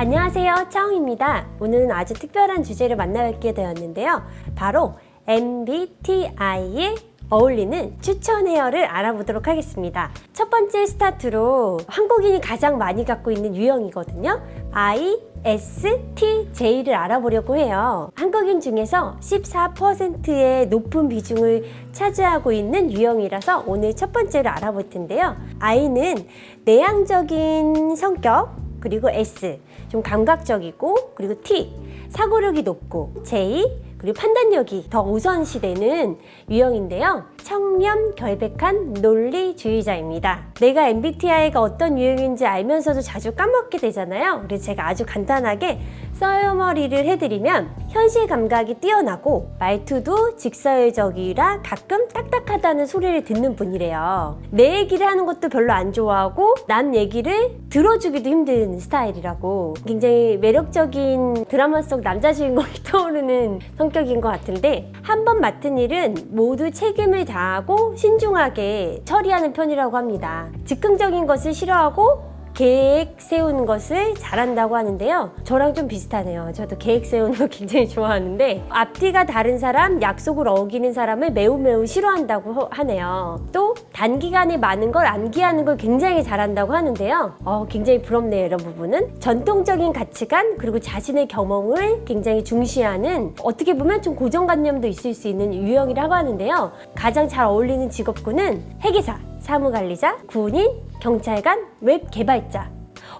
안녕하세요. 차홍입니다. 오늘은 아주 특별한 주제를 만나뵙게 되었는데요. 바로 MBTI에 어울리는 추천 헤어를 알아보도록 하겠습니다. 첫 번째 스타트로 한국인이 가장 많이 갖고 있는 유형이거든요. ISTJ를 알아보려고 해요. 한국인 중에서 14%의 높은 비중을 차지하고 있는 유형이라서 오늘 첫 번째로 알아볼 텐데요. I는 내향적인 성격, 그리고 S, 좀 감각적이고, 그리고 T, 사고력이 높고, J, 그리고 판단력이 더 우선시되는 유형인데요. 청렴 결백한 논리주의자입니다. 내가 MBTI가 어떤 유형인지 알면서도 자주 까먹게 되잖아요. 그래서 제가 아주 간단하게 써머리를 해드리면 현실 감각이 뛰어나고 말투도 직설적이라 가끔 딱딱하다는 소리를 듣는 분이래요. 내 얘기를 하는 것도 별로 안 좋아하고 남 얘기를 들어주기도 힘든 스타일이라고 굉장히 매력적인 드라마 속 남자 주인공이 떠오르는 성격인 것 같은데 한 번 맡은 일은 모두 책임을 다하고 신중하게 처리하는 편이라고 합니다. 즉흥적인 것을 싫어하고 계획 세우는 것을 잘한다고 하는데요. 저랑 좀 비슷하네요. 저도 계획 세우는 거 굉장히 좋아하는데 앞뒤가 다른 사람, 약속을 어기는 사람을 매우 매우 싫어한다고 호- 하네요. 또 단기간에 많은 걸 암기하는 걸 굉장히 잘한다고 하는데요. 어, 굉장히 부럽네요. 이런 부분은 전통적인 가치관 그리고 자신의 경험을 굉장히 중시하는 어떻게 보면 좀 고정관념도 있을 수 있는 유형이라고 하는데요. 가장 잘 어울리는 직업군은 회계사, 사무관리자, 군인, 경찰관, 웹 개발자.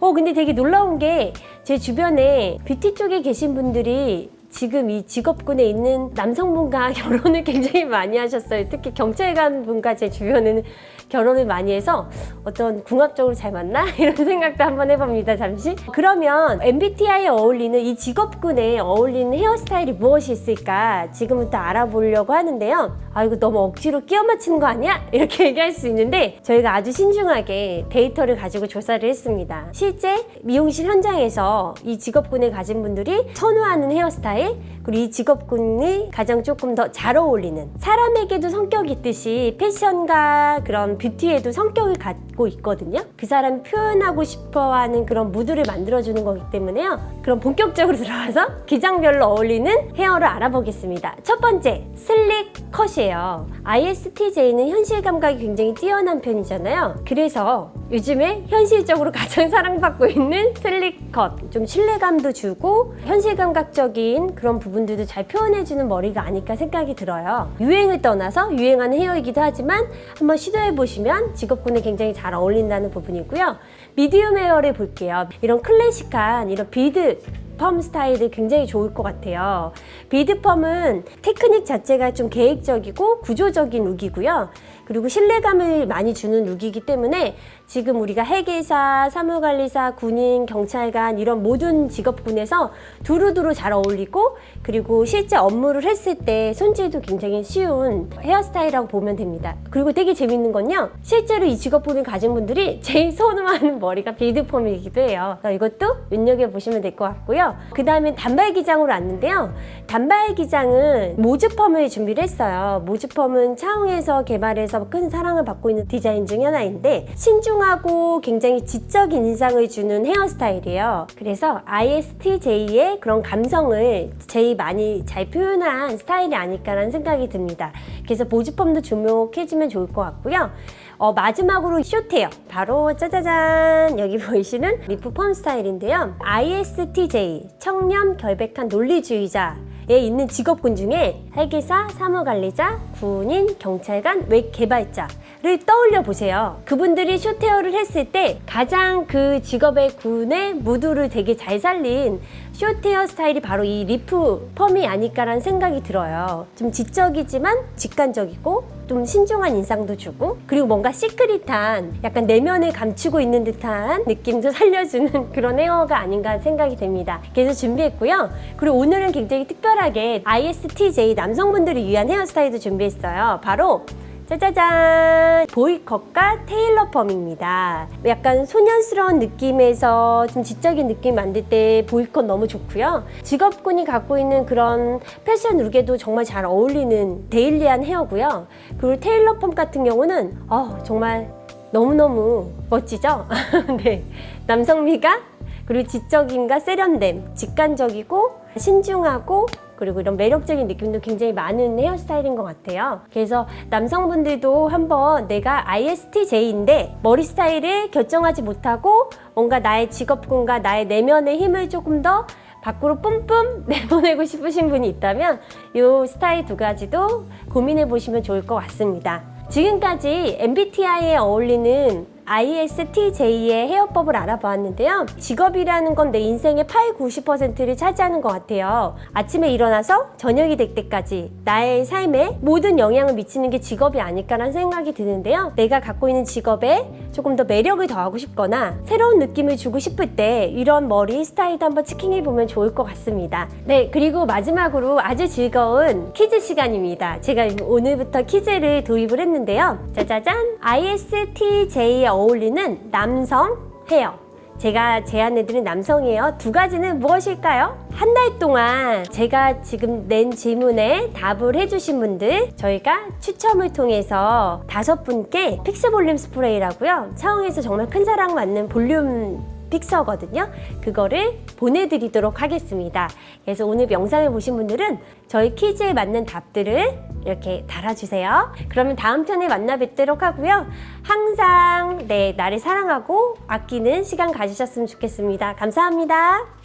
어, 근데 되게 놀라운 게 제 주변에 뷰티 쪽에 계신 분들이 지금 이 직업군에 있는 남성분과 결혼을 굉장히 많이 하셨어요. 특히 경찰관 분과 제 주변에는 결혼을 많이 해서 어떤 궁합적으로 잘 맞나? 이런 생각도 한번 해봅니다, 잠시. 그러면 MBTI에 어울리는 이 직업군에 어울리는 헤어스타일이 무엇이 있을까? 지금부터 알아보려고 하는데요. 아, 이거 너무 억지로 끼워 맞추는 거 아니야? 이렇게 얘기할 수 있는데 저희가 아주 신중하게 데이터를 가지고 조사를 했습니다. 실제 미용실 현장에서 이 직업군을 가진 분들이 선호하는 헤어스타일 그리고 이 직업군이 가장 조금 더 잘 어울리는 사람에게도 성격이 있듯이 패션과 그런 뷰티에도 성격을 갖고 있거든요. 그 사람이 표현하고 싶어 하는 그런 무드를 만들어주는 거기 때문에요. 그럼 본격적으로 들어가서 기장별로 어울리는 헤어를 알아보겠습니다. 첫 번째 슬릭 컷이에요. ISTJ는 현실 감각이 굉장히 뛰어난 편이잖아요. 그래서 요즘에 현실적으로 가장 사랑받고 있는 슬릭 컷. 좀 신뢰감도 주고 현실 감각적인 그런 부분들도 잘 표현해주는 머리가 아닐까 생각이 들어요. 유행을 떠나서 유행하는 헤어이기도 하지만 한번 시도해 보시면 직업군에 굉장히 잘 어울린다는 부분이고요. 미디움 헤어를 볼게요. 이런 클래식한 이런 비드 펌 스타일이 굉장히 좋을 것 같아요. 비드 펌은 테크닉 자체가 좀 계획적이고 구조적인 룩이고요. 그리고 신뢰감을 많이 주는 룩이기 때문에 지금 우리가 회계사, 사무관리사, 군인, 경찰관 이런 모든 직업군에서 두루두루 잘 어울리고 그리고 실제 업무를 했을 때 손질도 굉장히 쉬운 헤어스타일이라고 보면 됩니다. 그리고 되게 재밌는 건요. 실제로 이 직업군을 가진 분들이 제일 선호하는 머리가 비드펌이기도 해요. 이것도 눈여겨보시면 될 것 같고요. 그 다음에 단발 기장으로 왔는데요. 단발 기장은 모즈펌을 준비를 했어요. 모즈펌은 차홍에서 개발해서 큰 사랑을 받고 있는 디자인 중 하나인데 신중 하고 굉장히 지적인 인상을 주는 헤어스타일이에요. 그래서 ISTJ의 그런 감성을 제일 많이 잘 표현한 스타일이 아닐까라는 생각이 듭니다. 그래서 모즈펌도 주목해주면 좋을 것 같고요. 어, 마지막으로 숏헤어 바로 짜자잔 여기 보이시는 리프 펌 스타일인데요 ISTJ 청렴 결백한 논리주의자 에 있는 직업군 중에 회계사, 사무관리자, 군인, 경찰관, 웹 개발자 를 떠올려 보세요 그분들이 숏헤어를 했을 때 가장 그 직업의 군의 무드를 되게 잘 살린 숏헤어 스타일이 바로 이 리프 펌이 아닐까라는 생각이 들어요 좀 지적이지만 직관적이고 좀 신중한 인상도 주고 그리고 뭔가 시크릿한 약간 내면을 감추고 있는 듯한 느낌도 살려주는 그런 헤어가 아닌가 생각이 됩니다. 그래서 준비했고요. 그리고 오늘은 굉장히 특별하게 ISTJ 남성분들을 위한 헤어스타일도 준비했어요. 바로 짜자잔! 보이컷과 테일러 펌입니다. 약간 소년스러운 느낌에서 좀 지적인 느낌 만들 때 보이컷 너무 좋고요. 직업군이 갖고 있는 그런 패션 룩에도 정말 잘 어울리는 데일리한 헤어고요. 그리고 테일러 펌 같은 경우는 어, 정말 너무너무 멋지죠? 네. 남성미가 그리고 지적인가 세련됨, 직관적이고 신중하고 그리고 이런 매력적인 느낌도 굉장히 많은 헤어스타일인 것 같아요. 그래서 남성분들도 한번 내가 ISTJ인데 머리 스타일을 결정하지 못하고 뭔가 나의 직업군과 나의 내면의 힘을 조금 더 밖으로 뿜뿜 내보내고 싶으신 분이 있다면 이 스타일 두 가지도 고민해 보시면 좋을 것 같습니다. 지금까지 MBTI에 어울리는 ISTJ의 헤어법을 알아보았는데요. 직업이라는 건 내 인생의 8, 90%를 차지하는 것 같아요. 아침에 일어나서 저녁이 될 때까지 나의 삶에 모든 영향을 미치는 게 직업이 아닐까라는 생각이 드는데요. 내가 갖고 있는 직업에 조금 더 매력을 더하고 싶거나 새로운 느낌을 주고 싶을 때 이런 머리 스타일도 한번 체킹해 보면 좋을 것 같습니다. 네, 그리고 마지막으로 아주 즐거운 퀴즈 시간입니다. 제가 오늘부터 퀴즈를 도입을 했는데요. 짜자잔! ISTJ에 어울리는 남성 헤어. 제가 제안해드린 남성이에요. 두 가지는 무엇일까요? 한 달 동안 제가 지금 낸 질문에 답을 해주신 분들 저희가 추첨을 통해서 다섯 분께 픽스 볼륨 스프레이라고요. 차원에서 정말 큰 사랑 받는 볼륨 픽서거든요. 그거를 보내드리도록 하겠습니다. 그래서 오늘 영상을 보신 분들은 저희 퀴즈에 맞는 답들을 이렇게 달아주세요. 그러면 다음 편에 만나 뵙도록 하고요. 항상 네 나를 사랑하고 아끼는 시간 가지셨으면 좋겠습니다. 감사합니다.